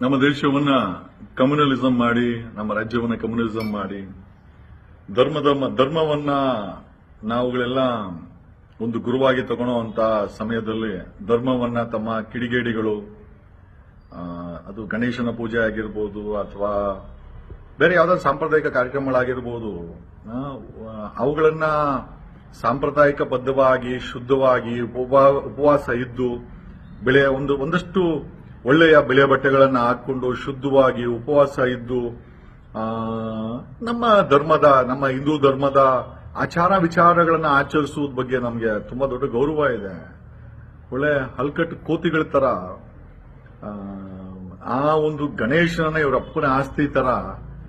ನಮ್ಮ ದೇಶವನ್ನ ಕಮ್ಯುನಲಿಸಂ ಮಾಡಿ, ನಮ್ಮ ರಾಜ್ಯವನ್ನ ಕಮ್ಯುನಲಿಸಂ ಮಾಡಿ, ಧರ್ಮದ ಧರ್ಮವನ್ನ ನಾವುಗಳೆಲ್ಲ ಒಂದು ಗುರುವಾಗಿ ತಗೊಳ್ಳೋಂತ ಸಮಯದಲ್ಲಿ ಧರ್ಮವನ್ನ ತಮ್ಮ ಕಿಡಿಗೇಡಿಗಳು ಅದು ಗಣೇಶನ ಪೂಜೆ ಆಗಿರ್ಬೋದು ಅಥವಾ ಬೇರೆ ಯಾವ್ದಾದ್ರು ಸಾಂಪ್ರದಾಯಿಕ ಕಾರ್ಯಕ್ರಮಗಳಾಗಿರ್ಬೋದು ಅವುಗಳನ್ನ ಸಾಂಪ್ರದಾಯಿಕ ಬದ್ಧವಾಗಿ, ಶುದ್ಧವಾಗಿ ಉಪವಾ- ಉಪವಾಸ ಇದ್ದು ಬೆಳೆಯ ಒಂದು, ಒಂದಷ್ಟು ಒಳ್ಳೆಯ ಬೆಳೆ ಬಟ್ಟೆಗಳನ್ನು ಹಾಕೊಂಡು ಶುದ್ಧವಾಗಿ ಉಪವಾಸ ಇದ್ದು ನಮ್ಮ ಧರ್ಮದ ನಮ್ಮ ಹಿಂದೂ ಧರ್ಮದ ಆಚಾರ ವಿಚಾರಗಳನ್ನು ಆಚರಿಸುವುದ ಬಗ್ಗೆ ನಮಗೆ ತುಂಬಾ ದೊಡ್ಡ ಗೌರವ ಇದೆ. ಒಳ್ಳೆ ಹಲ್ಕಟ್ಟು ಕೋತಿಗಳ ತರ ಆ, ಒಂದು ಗಣೇಶನ ಇವರ ಅಪ್ಪನ ಆಸ್ತಿ ತರ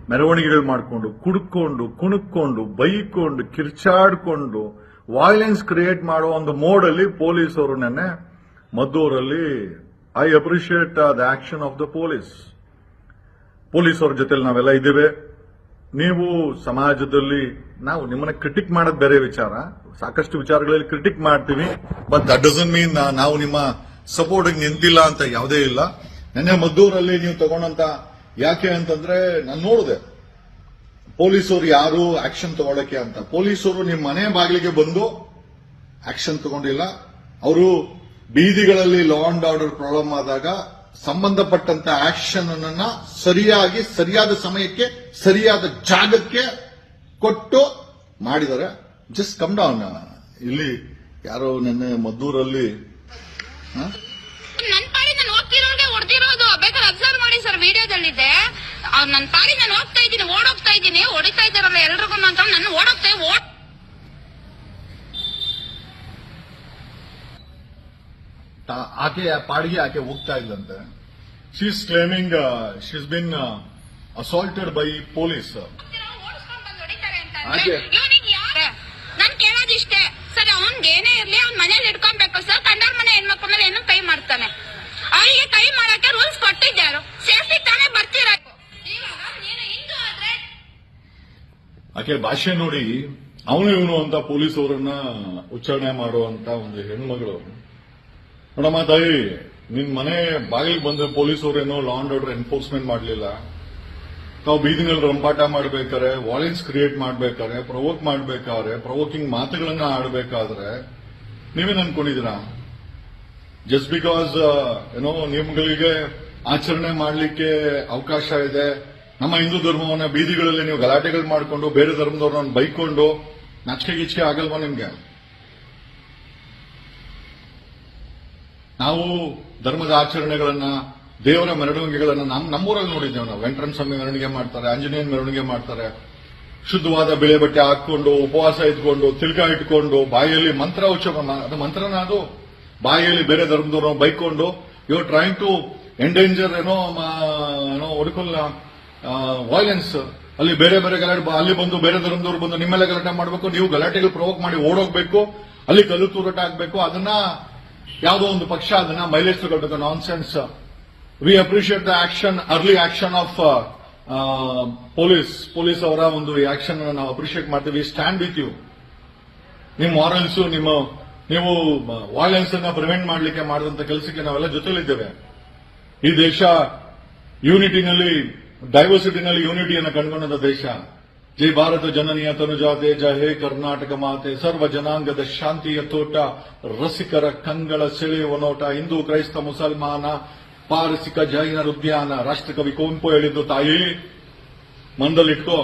ಮೆರವಣಿಗೆಗಳು ಮಾಡಿಕೊಂಡು ಕುಡ್ಕೊಂಡು ಕುಣುಕೊಂಡು ಬೈಕೊಂಡು ಕಿರ್ಚಾಡ್ಕೊಂಡು ವಾಯ್ಲೆನ್ಸ್ ಕ್ರಿಯೇಟ್ ಮಾಡೋ ಒಂದು ಮೋಡಲ್ಲಿ ಪೊಲೀಸರು ನೆನ್ನೆ ಮದ್ದೂರಲ್ಲಿ I appreciate the action of the police ಪೊಲೀಸರ ಜೊತೆಲಿ ನಾವೆಲ್ಲ ಇದ್ದೇವೆ. ನೀವು ಸಮಾಜದಲ್ಲಿ, ನಾವು ನಿಮ್ಮನ್ನ ಕ್ರಿಟಿಕ್ ಮಾಡೋದು ಬೇರೆ ವಿಚಾರ. ಸಾಕಷ್ಟು ವಿಚಾರಗಳಲ್ಲಿ ಕ್ರಿಟಿಕ್ ಮಾಡ್ತೀವಿ. ಬಟ್ ದಟ್ ಡಸನ್ ಮೀನ್ ನಾವು ನಿಮ್ಮ ಸಪೋರ್ಟ್ ನಿಂತಿಲ್ಲ ಅಂತ ಯಾವುದೇ ಇಲ್ಲ. ನೆನ್ನೆ ಮದ್ದೂರಲ್ಲಿ ನೀವು ತಗೊಂಡಂತ ಯಾಕೆ ಅಂತಂದ್ರೆ ನಾನು ನೋಡಿದೆ. ಪೊಲೀಸರು ಯಾರು ಆಕ್ಷನ್ ತಗೊಳಕ್ಕೆ ಅಂತ. ಪೊಲೀಸರು ನಿಮ್ಮ ಮನೆ ಬಾಗಿಲಿಗೆ ಬಂದು ಆಕ್ಷನ್ ತಗೊಂಡಿಲ್ಲ. ಅವರು ಬೀದಿಗಳಲ್ಲಿ ಲಾ ಅಂಡ್ ಆರ್ಡರ್ ಪ್ರಾಬ್ಲಮ್ ಆದಾಗ ಸಂಬಂಧಪಟ್ಟಂತ ಆಕ್ಷನ್ ಅನ್ನ ಸರಿಯಾಗಿ, ಸರಿಯಾದ ಸಮಯಕ್ಕೆ, ಸರಿಯಾದ ಜಾಗಕ್ಕೆ ಕೊಟ್ಟು ಮಾಡಿದ್ದಾರೆ ಜಸ್ಟ್ ಕಮ್ ಡೌನ್ ಇಲ್ಲಿ ಯಾರೋ ನಿನ್ನೆ ಮದ್ದೂರಲ್ಲಿ ನನ್ನ ಪಾಡಿ ನಾನು ಹೋಗ್ತಾ ಇದ್ದೀನಿ, ಓಡೋಗ್ತಾ ಇದ್ದೀನಿ, ಹೊಡಿತಾ ಇದ್ದಾರಲ್ಲ ಎಲ್ರಿಗೂ ಅಂತ. ನನ್ನ ಓಡೋಗ್ತಾ ಆಕೆ ಪಾಡಿಗೆ ಆಕೆ ಹೋಗ್ತಾ ಇಲ್ಲಂತೆ she's claiming she's been assaulted by police ಕೇಳೋದಿಷ್ಟೇ sir ಅವ್ನ್ಗೆ ಏನೇ ಇರ್ಲಿ ಅವ್ನ್ ಮನೇಲಿ ಇಟ್ಕೊಬೇಕು. ಸರ್ ಕಂಡೋರ್ ಮನೆ ಹೆಣ್ಮಕ್ಳ ಮೇಲೆ ಏನು ಕೈ ಮಾಡ್ತಾನೆ. ಅವರಿಗೆ ಕೈ ಮಾಡಕ್ಕೆ ರೂಲ್ಸ್ ಕೊಟ್ಟಿದ್ದಾರು ಸೇಫ್ಟಿ ತಾನೇ ಬರ್ತೀರ? ಆಕೆ ಭಾಷೆ ನೋಡಿ ಅವನು ಇವನು ಅಂತ ಪೊಲೀಸ್ ಅವರನ್ನ ಉಚ್ಚಾರಣೆ ಮಾಡುವಂತ ಒಂದು ಹೆಣ್ಮಗಳು. ನೋಡಮ್ಮ, ತಾಯಿ, ನಿನ್ ಮನೆ ಬಾಗಿಲಿಗೆ ಬಂದ್ರೆ ಪೊಲೀಸ್ ಏನೋ ಲಾ ಅಂಡ್ ಆರ್ಡರ್ ಎನ್ಫೋರ್ಸ್ಮೆಂಟ್ ಮಾಡಲಿಲ್ಲ. ತಾವು ಬೀದಿನಲ್ಲಿ ರಂಪಾಟ ಮಾಡ್ಬೇಕಾದ್ರೆ ವಾಲೆನ್ಸ್ ಕ್ರಿಯೇಟ್ ಮಾಡ್ಬೇಕಾದ್ರೆ ಪ್ರವೋಕ್ ಮಾಡ್ಬೇಕಾದ್ರೆ ಪ್ರವೋಕಿಂಗ್ ಮಾತುಗಳನ್ನ ಆಡಬೇಕಾದ್ರೆ ನೀವೇನ್ ಅನ್ಕೊಂಡಿದ್ದೀರಾ ಜಸ್ಟ್ ಬಿಕಾಸ್ ಏನೋ ನಿಮ್ಗಳಿಗೆ ಆಚರಣೆ ಮಾಡಲಿಕ್ಕೆ ಅವಕಾಶ ಇದೆ, ನಮ್ಮ ಹಿಂದೂ ಧರ್ಮವನ್ನ ಬೀದಿಗಳಲ್ಲಿ ನೀವು ಗಲಾಟೆಗಳು ಮಾಡಿಕೊಂಡು, ಬೇರೆ ಧರ್ಮದವ್ರನ್ನ ಬೈಕೊಂಡು ನಾಚಿಕೆ ಗೀಚಿಕೆ ಆಗಲ್ವಾ ನಿಮ್ಗೆ? ನಾವು ಧರ್ಮದ ಆಚರಣೆಗಳನ್ನ, ದೇವರ ಮೆರವಣಿಗೆಗಳನ್ನ ನಮ್ಮ ನಮ್ಮೂರಲ್ಲಿ ನೋಡಿದ್ದೇವೆ ನಾವು. ವೆಂಕಟರಮ ಸ್ವಾಮಿ ಮೆರವಣಿಗೆ ಮಾಡ್ತಾರೆ, ಆಂಜನೇಯನ ಮೆರವಣಿಗೆ ಮಾಡ್ತಾರೆ. ಶುದ್ಧವಾದ ಬಿಳೆ ಬಟ್ಟೆ ಹಾಕೊಂಡು ಉಪವಾಸ ಇಟ್ಕೊಂಡು, ತಿಲ್ಕ ಇಟ್ಕೊಂಡು, ಬಾಯಲ್ಲಿ ಮಂತ್ರ ಅದು ಮಂತ್ರನ ಅದು. ಬಾಯಲ್ಲಿ ಬೇರೆ ಧರ್ಮದವ್ರು ಬೈಕೊಂಡು, ಯು ಟ್ರೈಂಗ್ ಟು ಎಂಡೇಂಜರ್ ಏನೋ ಏನೋ ಒಡ್ಕಲ್ ವಾಯ್ಲೆನ್ಸ್ ಅಲ್ಲಿ ಬೇರೆ ಬೇರೆ ಗಲಾಟೆ ಅಲ್ಲಿ ಬಂದು ಬೇರೆ ಧರ್ಮದವ್ರು ಬಂದು ನಿಮ್ಮೆಲ್ಲ ಗಲಾಟೆ ಮಾಡಬೇಕು, ನೀವು ಗಲಾಟೆಗಳು ಪ್ರವೋಕ್ ಮಾಡಿ ಓಡೋಗ್ಬೇಕು, ಅಲ್ಲಿ ಕಲ್ಲು ತೂರಾಟ ಆಗಬೇಕು, ಅದನ್ನ ಯಾವುದೋ ಒಂದು ಪಕ್ಷ ಅದನ್ನ ಮೈಲೇಜ್ ತಗೊಳ್ಬೇಕು nonsense we appreciate the action early action of police police ಅವರ ಒಂದು ಆಕ್ಷನ್ ನಾವು ಅಪ್ರಿಷಿಯೇಟ್ ಮಾಡ್ತೀವಿ. ಸ್ಟ್ಯಾಂಡ್ ವಿತ್ ಯು ನಿಮ್ಮ ಮಾರಲ್ಸ್ ನಿಮ್ಮ, ನೀವು ವಾಯ್ಲೆನ್ಸ್ ಅನ್ನ ಪ್ರಿವೆಂಟ್ ಮಾಡಲಿಕ್ಕೆ ಮಾಡಿದಂತ ಕೆಲಸಕ್ಕೆ ನಾವೆಲ್ಲ ಜೊತೆಲಿದ್ದೇವೆ. ಈ ದೇಶ ಯೂನಿಟಿನಲ್ಲಿ ಡೈವರ್ಸಿಟಿನಲ್ಲಿ ಯೂನಿಟಿಯನ್ನು ಕಂಡುಕೊಂಡಂತ ದೇಶ. ಜೈ ಭಾರತ ಜನನಿಯ ತನುಜಾತೆ ಜಯ ಹೇ ಕರ್ನಾಟಕ ಮಾತೆ, ಸರ್ವ ಜನಾಂಗದ ಶಾಂತಿಯ ತೋಟ, ರಸಿಕರ ಕಂಗಳ ಸೆಳೆಯುವ ನೋಟ, ಹಿಂದೂ ಕ್ರೈಸ್ತ ಮುಸಲ್ಮಾನ, ಪಾರಸಿಕ ಜೈನರ ಉದ್ಯಾನ ರಾಷ್ಟ್ರಕವಿ ಕುವೆಂಪು ಹೇಳಿದ್ದು ತಾಯಿ, ಮಂದಲಿಟ್ಕೋ.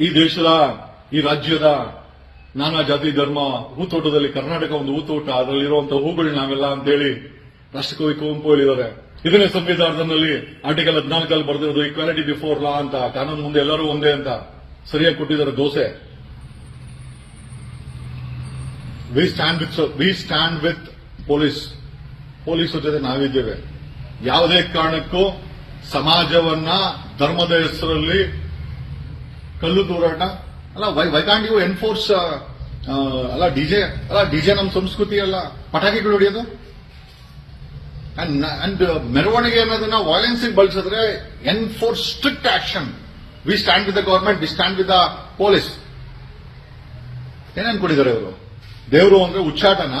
ಈ ದೇಶದ, ಈ ರಾಜ್ಯದ ನಾನಾ ಜಾತಿ ಧರ್ಮ, ಹೂತೋಟದಲ್ಲಿ ಕರ್ನಾಟಕ ಒಂದು ಹೂತೋಟ ಅದರಲ್ಲಿರುವಂತಹ ಹೂಗಳು ನಾವೆಲ್ಲ ಅಂತೇಳಿ ರಾಷ್ಟ್ರಕವಿ ಕುವೆಂಪು ಹೇಳಿದ್ದಾರೆ. ಇದನ್ನೇ ಸಂವಿಧಾನದಲ್ಲಿ ಆರ್ಟಿಕಲ್ ಹದಿನಾಲ್ಕಲ್ಲಿ ಬರೆದಿರೋದು ಈಕ್ವಾಲಿಟಿ ಬಿಫೋರ್ ಲಾ ಅಂತ. ಕಾನೂನು ಮುಂದೆ ಎಲ್ಲರೂ ಒಂದೇ ಅಂತ. ಸರಿಯಾಗಿ ಕೊಟ್ಟಿದ್ದಾರೆ dose. We stand with we stand with police police ಜೊತೆ ನಾವಿದ್ದೇವೆ. ಯಾವುದೇ ಕಾರಣಕ್ಕೂ ಸಮಾಜವನ್ನ ಧರ್ಮದ ಹೆಸರಲ್ಲಿ ಕಲ್ಲು ತೂರಾಟ, ಅಲ್ಲ ವೈ ಕಾಂಟ್ ಯು ಎನ್ಫೋರ್ಸ್ ಅಲ್ಲ, ಡಿಜೆ ಅಲ್ಲ, ಡಿಜೆ ನಮ್ಮ ಸಂಸ್ಕೃತಿ ಅಲ್ಲ. ಪಟಾಕಿಗಳು ಹೊಡೆಯೋದು? ಅಂಡ್ ಮೆರವಣಿಗೆ ಅನ್ನೋದನ್ನ ವಾಯ್ಲೆನ್ಸ್ ಬಳಸಿದ್ರೆ enforce strict action we stand with the government we stand with the police ಏನ್ ಅನ್ಕೊಂಡಿದ್ದಾರೆ ಇವರು? ದೇವರು ಅಂದ್ರೆ ಉಚ್ಚಾಟನ,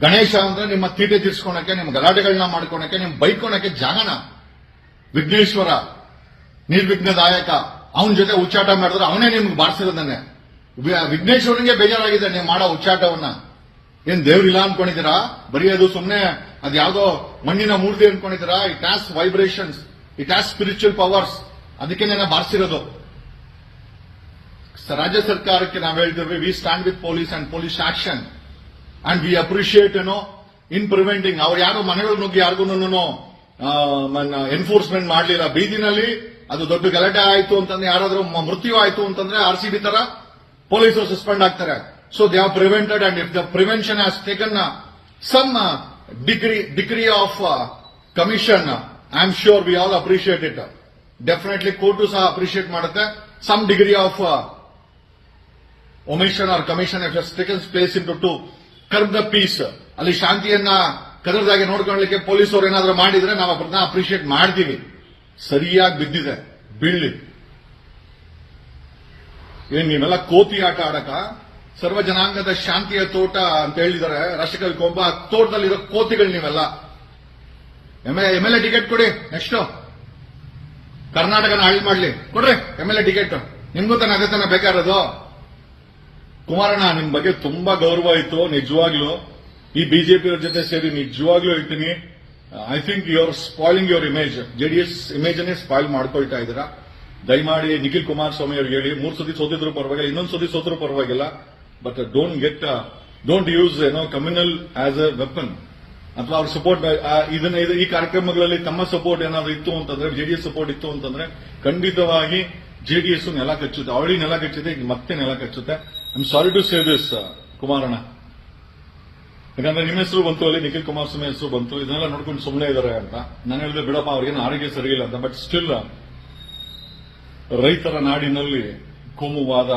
ಗಣೇಶ ಅಂದ್ರೆ ನಿಮ್ಮ ತೀಟೆ ತೀರ್ಸ್ಕೊಳಕ್ಕೆ, ನಿಮ್ಮ ಗಲಾಟೆಗಳನ್ನ ಮಾಡ್ಕೊಳಕ್ಕೆ, ನಿಮ್ ಬೈಕೊಳಕ್ಕೆ ಜಾಗನ. ವಿಘ್ನೇಶ್ವರ, ನಿರ್ವಿಘ್ನದಾಯಕ, ಅವನ ಜೊತೆ ಉಚ್ಚಾಟ ಮಾಡಿದ್ರೆ ಅವನೇ ನಿಮ್ಗೆ ಬಾರಿಸಿರೋದನ್ನೇ. ವಿಘ್ನೇಶ್ವರನಿಗೆ ಬೇಜಾರಾಗಿದೆ, ನೀವು ಮಾಡೋ ಉಚ್ಚಾಟವನ್ನ. ಏನ್ ದೇವ್ರಿಲ್ಲ ಅನ್ಕೊಂಡಿದ್ದೀರಾ? ಬರೀ ಅದು ಸುಮ್ನೆ ಅದ್ಯಾವುದೋ ಮಣ್ಣಿನ ಮೂರ್ತಿ ಅನ್ಕೊಂಡಿದ್ದೀರಾ? It has vibrations it has spiritual powers ಅದಕ್ಕೆ ನಾನು ಬಾರಿಸಿರೋದು. ರಾಜ್ಯ ಸರ್ಕಾರಕ್ಕೆ ನಾವು ಹೇಳ್ತೀವಿ we stand with police and police action and we appreciate ಏನೋ ಇನ್ ಪ್ರಿವೆಂಟಿಂಗ್ ಅವ್ರು ಯಾರು ಮನೆಗಳು ನುಗ್ಗಿ ಯಾರಿಗೂ ಎನ್ಫೋರ್ಸ್ಮೆಂಟ್ ಮಾಡಲಿಲ್ಲ. ಬೀದಿನಲ್ಲಿ ಅದು ದೊಡ್ಡ ಗಲಾಟೆ ಆಯಿತು ಅಂತಂದ್ರೆ ಯಾರಾದರೂ ಮೃತ್ಯು ಆಯಿತು ಅಂತಂದ್ರೆ ಆರ್ ಸಿ ಬಿ ತರ ಪೊಲೀಸರು ಸಸ್ಪೆಂಡ್ ಆಗ್ತಾರೆ. So they are prevented and if the prevention has taken some degree degree of commission I am sure we all appreciate it definitely court ಸಹ ಅಪ್ರಿಷಿಯೇಟ್ ಮಾಡುತ್ತೆ some degree of omission or commission if has taken place in to curb the peace ಅಲ್ಲಿ ಶಾಂತಿಯನ್ನ ಕದರದಾಗೆ ನೋಡ್ಕೊಳ್ಳಿಕ್ಕೆ ಪೊಲೀಸರು ಏನಾದರೂ ಮಾಡಿದ್ರೆ ನಾವು ಅದನ್ನ appreciate ಮಾಡ್ತೀವಿ. ಸರಿಯಾಗಿ ಬಿದ್ದಿದೆ. ಬೀಳ್ಲಿ. ಏನ್ ನೀವೆಲ್ಲ ಕೋತಿ ಆಟ ಆಡಕ ಸರ್ವ ಜನಾಂಗದ ಶಾಂತಿಯ ತೋಟ ಅಂತ ಹೇಳಿದ್ದಾರೆ. ರಾಷ್ಟ್ರಕವಿ ಕೊಂಬ, ತೋಟದಲ್ಲಿರೋ ಕೋತಿಗಳು ನೀವೆಲ್ಲ. ಎಂ ಎಲ್ ಎ ಟಿಕೆಟ್ ಕೊಡಿ ನೆಕ್ಸ್ಟ್ ಕರ್ನಾಟಕನ ಹಾಳು ಮಾಡ್ಲಿ. ಕೊಡ್ರಿ ಎಂ ಎಲ್ ಎ ಟಿಕೆಟ್ ನಿಮ್ಗೂ ತಾನೆ ಅದೇ ತಾನೆ ಬೇಕಾರದು ಕುಮಾರಣ್ಣ, ನಿಮ್ ಬಗ್ಗೆ ತುಂಬಾ ಗೌರವ ಇತ್ತು, ನಿಜವಾಗ್ಲೂ. ಈ ಬಿಜೆಪಿ ಜೊತೆ ಸೇರಿ ನಿಜವಾಗ್ಲೂ ಹೇಳ್ತೀನಿ. I think you are spoiling your image JDS image ಅನ್ನೇ ಸ್ಪಾಯ್ಲ್ ಮಾಡ್ಕೊಳ್ತಾ ಇದ್ದೀರಾ. ದಯಮಾಡಿ ನಿಖಿಲ್ ಕುಮಾರಸ್ವಾಮಿ ಅವ್ರಿಗೆ ಹೇಳಿ, ಮೂರ್ ಸತಿ ಸೋತಿದ್ರು ಪರವಾಗಿಲ್ಲ, ಇನ್ನೊಂದ್ ಸತಿ ಸೋತರು ಪರವಾಗಿಲ್ಲ. But don't get don't use ಏನೋ ಕಮ್ಯುನಲ್ ಆಸ್ ಅ ವೆಪನ್ ಅಥವಾ ಅವ್ರ ಸಪೋರ್ಟ್ ಇದನ್ನ ಇದು- ಈ ಕಾರ್ಯಕ್ರಮಗಳಲ್ಲಿ ತಮ್ಮ ಸಪೋರ್ಟ್ ಏನಾದ್ರು ಇತ್ತು ಅಂತಂದ್ರೆ ಜೆಡಿಎಸ್ ಸಪೋರ್ಟ್ ಇತ್ತು ಅಂತಂದ್ರೆ, ಖಂಡಿತವಾಗಿ ಜೆಡಿಎಸ್ ನೆಲ ಕಚ್ಚುತ್ತೆ. ಆಲ್ರೆಡಿ ನೆಲ ಕಚ್ಚಿದೆ, ಈಗ ಮತ್ತೆ ನೆಲ ಕಚ್ಚುತ್ತೆ. I sorry to say this Kumaranna. ಯಾಕಂದ್ರೆ ನಿಮ್ಮ ಹೆಸರು ಬಂತು ಅಲ್ಲಿ, ನಿಖಿಲ್ ಕುಮಾರಸ್ವಾಮಿ ಹೆಸರು ಬಂತು. ಇದನ್ನೆಲ್ಲ ನೋಡ್ಕೊಂಡು ಸುಮ್ಮನೆ ಇದಾರೆ ಅಂತ. ನಾನು ಹೇಳಿದೆ, ಬಿಡಪ್ಪ ಅವ್ರಿಗೇನು ಆರೋಗ್ಯ ಸರಿಯಿಲ್ಲ ಅಂತ. ಬಟ್ ಸ್ಟಿಲ್ ರೈತರ ನಾಡಿನಲ್ಲಿ ಕೋಮುವಾದ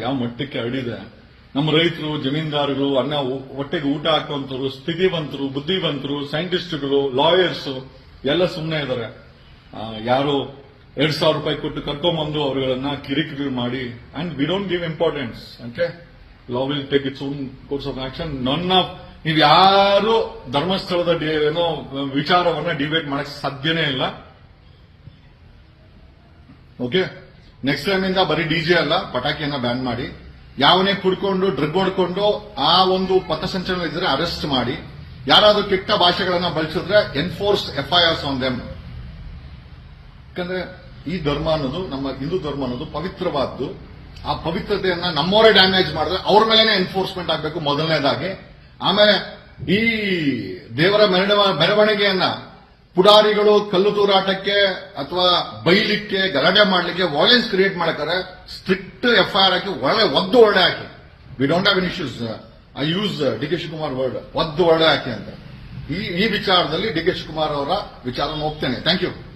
ಯಾವ ಮಟ್ಟಕ್ಕೆ ಹರಡಿದೆ ನಮ್ಮ ರೈತರು, ಜಮೀನ್ದಾರರು, ಅನ್ನ ಹೊಟ್ಟೆಗೆ ಊಟ ಹಾಕುವಂತರು ಸ್ಥಿತಿವಂತರು, ಬುದ್ಧಿವಂತರು, ಸೈಂಟಿಸ್ಟ್ಗಳು, ಲಾಯರ್ಸ್ ಎಲ್ಲ ಸುಮ್ಮನೆ ಇದ್ದಾರೆ. ಯಾರು ಎರಡ್ ಸಾವಿರ ರೂಪಾಯಿ ಕೊಟ್ಟು ಕರ್ಕೊಂಬಂದು ಅವರುಗಳನ್ನ ಕಿರಿಕಿರಿ ಮಾಡಿ and we don't give importance okay law will take its own course of action none of ನೀವು ಯಾರು ಧರ್ಮಸ್ಥಳದ ಏನೋ, ವಿಚಾರವನ್ನ ಡಿಬೇಟ್ ಮಾಡಕ್ ಸಾಧ್ಯನೇ ಇಲ್ಲ. ಓಕೆ ನೆಕ್ಸ್ಟ್ ಟೈಮ್ ಇಂದ ಬರೀ ಡಿಜೆ ಅಲ್ಲ, ಪಟಾಕಿಯನ್ನ ಬ್ಯಾನ್ ಮಾಡಿ. ಯಾವನೇ ಕುಡ್ಕೊಂಡು, ಡ್ರಗ್ ಹೊಡ್ಕೊಂಡು ಆ ಒಂದು ಪಥಸಂಚಲನ ಇದ್ರೆ ಅರೆಸ್ಟ್ ಮಾಡಿ, ಯಾರಾದರೂ ಕೆಟ್ಟ ಭಾಷೆಗಳನ್ನ ಬಳಸಿದ್ರೆ ಎನ್ಫೋರ್ಸ್ ಎಫ್ಐಆರ್ಸ್ ಆನ್ ದೆಮ್ ಯಾಕಂದ್ರೆ ಈ ಧರ್ಮ ಅನ್ನೋದು ನಮ್ಮ ಹಿಂದೂ ಧರ್ಮ ಅನ್ನೋದು ಪವಿತ್ರವಾದ್ದು. ಆ ಪವಿತ್ರತೆಯನ್ನ ನಮ್ಮವರೇ ಡ್ಯಾಮೇಜ್ ಮಾಡಿದ್ರೆ ಅವ್ರ ಮೇಲೇನೆ ಎನ್ಫೋರ್ಸ್ಮೆಂಟ್ ಆಗಬೇಕು ಮೊದಲನೇದಾಗಿ. ಆಮೇಲೆ ಈ ದೇವರ ಮೆರವ- ಮೆರವಣಿಗೆಯನ್ನ ಪುಡಾರಿಗಳು ಕಲ್ಲು ತೂರಾಟಕ್ಕೆ ಅಥವಾ ಬೈಲಿಕ್ಕೆ ಗಲಾಟೆ ಮಾಡಲಿಕ್ಕೆ ವಾಯ್ಲೆನ್ಸ್ ಕ್ರಿಯೇಟ್ ಮಾಡ್ತಾರೆ. ಸ್ಟ್ರಿಕ್ಟ್ ಎಫ್ಐಆರ್ ಹಾಕಿ ಒಳ್ಳೆ ಒದ್ದು ಒಳ್ಳೆ ಹಾಕಿ. We don't have any issues I use D K Shivakumar word ಒದ್ದು ಒಳ್ಳೆ ಹಾಕಿ ಅಂತ. ಈ ಈ ವಿಚಾರದಲ್ಲಿ ಡಿ ಕೆ ಶಿವಕುಮಾರ್ ಅವರ ವಿಚಾರ ಹೋಗ್ತೇನೆ. Thank you